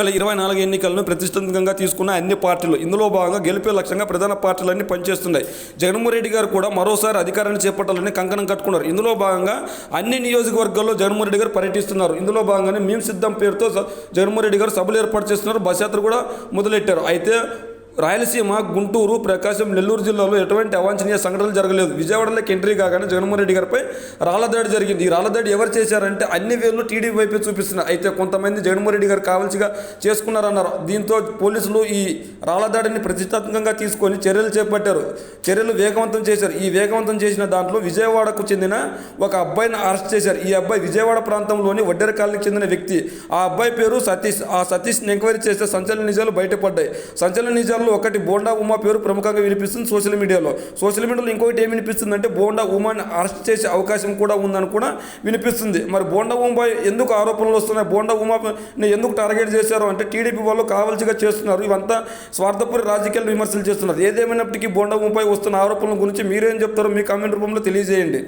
వేల ఇరవై నాలుగు ఎన్నికలను ప్రతిష్టాత్మకంగా తీసుకున్న అన్ని పార్టీలు ఇందులో భాగంగా గెలిపే లక్ష్యంగా ప్రధాన పార్టీలన్నీ పనిచేస్తున్నాయి. జగన్మోహన్ రెడ్డి గారు కూడా మరోసారి అధికారాన్ని చేపట్టాలని కంకణం కట్టుకున్నారు. ఇందులో భాగంగా అన్ని నియోజకవర్గాల్లో జగన్మోహన్ రెడ్డి గారు పర్యటిస్తున్నారు. ఇందులో భాగంగానే మేము సిద్ధం పేరుతో జగన్మోహన్ రెడ్డి గారు సభలు ఏర్పాటు చేస్తున్నారు. బస్ యాత్ర కూడా మొదలెట్టారు. అయితే రాయలసీమ గుంటూరు ప్రకాశం నెల్లూరు జిల్లాలో ఎటువంటి అవాంఛనీయ సంఘటనలు జరగలేదు. విజయవాడలోకి ఎంట్రీ కాగానే జగన్మోహన్ రెడ్డి గారిపై రాళ్ళదాడి జరిగింది. ఈ రాళ్ళదాడి ఎవరు చేశారంటే అన్ని వేళ్ళు టీడీపీ వైపే చూపిస్తున్నారు. అయితే కొంతమంది జగన్మోహన్ రెడ్డి గారు కావాల్సిగా చేసుకున్నారన్నారు. దీంతో పోలీసులు ఈ రాళ్ళదాడిని ప్రతిష్టాత్మకంగా తీసుకొని చర్యలు చేపట్టారు. చర్యలు వేగవంతం చేశారు. ఈ వేగవంతం చేసిన దాంట్లో విజయవాడకు చెందిన ఒక అబ్బాయిని అరెస్ట్ చేశారు. ఈ అబ్బాయి విజయవాడ ప్రాంతంలోని వడ్డెర కాలనీకి చెందిన వ్యక్తి. ఆ అబ్బాయి పేరు సతీష్. ఆ సతీష్ని ఎంక్వైరీ చేస్తే సంచలన నిజాలు బయటపడ్డాయి. సంచలన నిజాల్లో ఒకటి బోండా ఉమా పేరు ప్రముఖంగా వినిపిస్తుంది సోషల్ మీడియాలో. సోషల్ మీడియాలో ఇంకొకటి ఏం వినిపిస్తుంది అంటే బోండా ఉమాని అరెస్ట్ చేసే అవకాశం కూడా ఉందని కూడా వినిపిస్తుంది. మరి బోండా ఉమా ఎందుకు ఆరోపణలు వస్తున్నాయి? బోండా ఉమాని ఎందుకు టార్గెట్ చేశారు? అంటే టీడీపీ వాళ్ళు కావాల్సిగా చేస్తున్నారు. ఇవంతా స్వార్థపూరి రాజకీయాలు విమర్శలు చేస్తున్నారు. ఏదేమైనప్పటికీ బోండా ఉమాపై వస్తున్న ఆరోపణల గురించి మీరేం చెప్తారో మీ కామెంట్ రూపంలో తెలియజేయండి.